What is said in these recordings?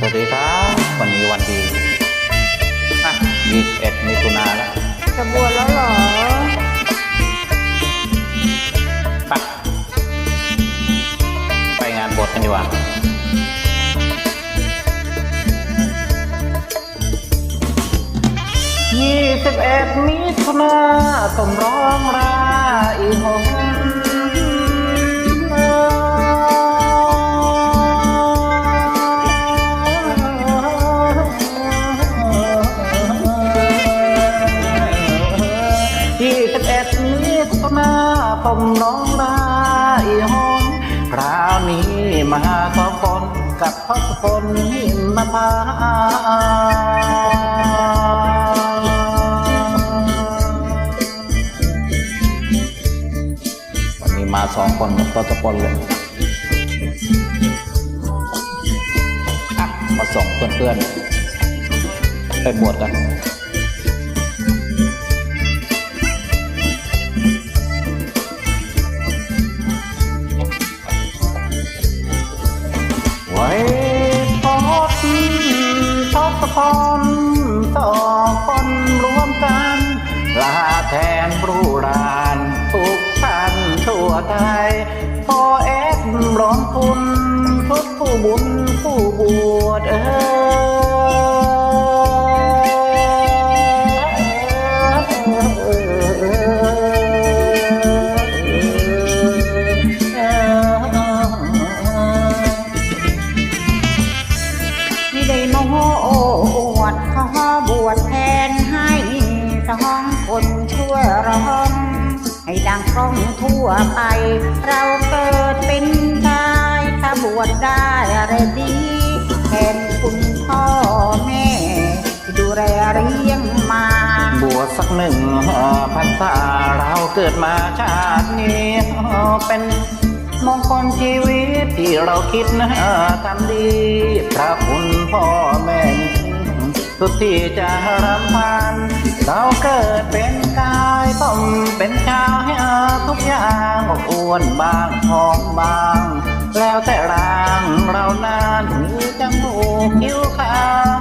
สวัสดีครับ วันนี้วันดีอะยี่สิบเอ็ดมิถุนาแล้วจะบวชแล้วเหรอไปไปงานบวชกันดีกว่ายี่สิบเอ็ดมิถุนาสมร้องราอีหง นาผมร้องราอีหงคราวนี้มาขอคนกับพ่อคนหิมมาพาวันนี้มาสองคนกับตะปนเลยมาส่งเพื่อนๆ ไปบวชกัน คุณทุกผู้บุญผู้บวชเออไม่ได้มโหอวดขอบวชแทนให้สองคนช่วยร้อง ให้ดังกล้องทั่วไป เราเกิดเป็น วชได้อะไรดีแทนคุณพ่อแม่ที่ดูแลเลี้ยงมาบวชสักหนึ่งพันษาเราเกิดมาชาตินี้เป็นมงคลชีวิตที่เราคิดนะทำดีพระคุณพ่อแม่สุดที่จะรำพันเราเกิดเป็นกายต้องเป็นชายทุกอย่างอบอ้วนบางหอมบาง แล้วแต่ร่างเรานั้นมีจมูกคิ้วคาง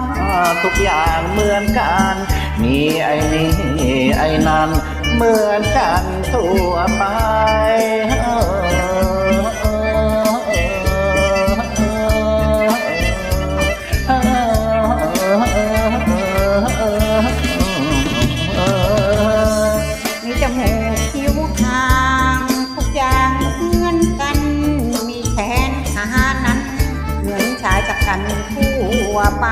ทุกอย่างเหมือนกัน มีไอ้นี่ไอ้นั้นเหมือนกันทั่วไป วไป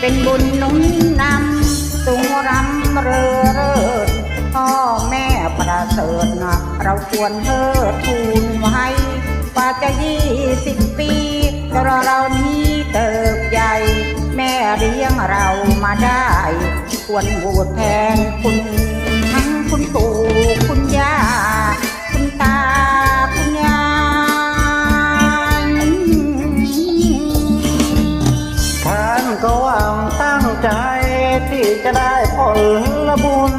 เป็นบุญนุนนำสูงรำเรอเริศพ่อแม่ประเสริฐนะเราควรเทิดทูนไว้กว่าจะยี่สิบปีเราเรานี้เติบใหญ่ แม่เลี้ยงเรามาได้ ควรบูดแทนคุณ ตั้งใจที่จะได้ผลบุญ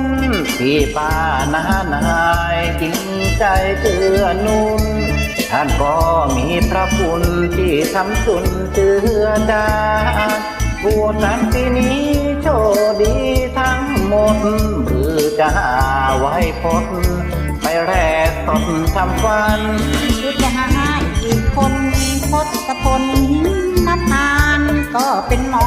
ที่ป้านานายจริงใจเกื้อนุนท่านก็มีพระคุณที่ทำสุนเจือจาบวชนั้นปีนี้โชคดีทั้งหมดหรือจะหาไว้พดไปแรกตนทำฟันคือจะหาอีกคนพศพลนัทานก็เป็นหมอ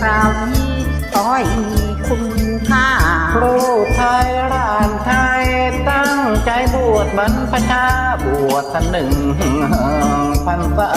คราวนี้ขอให้มีคุณค่า ครูไทยร่านไทยตั้งใจบวชบรรพชาบวชสันหนึ่งพันษา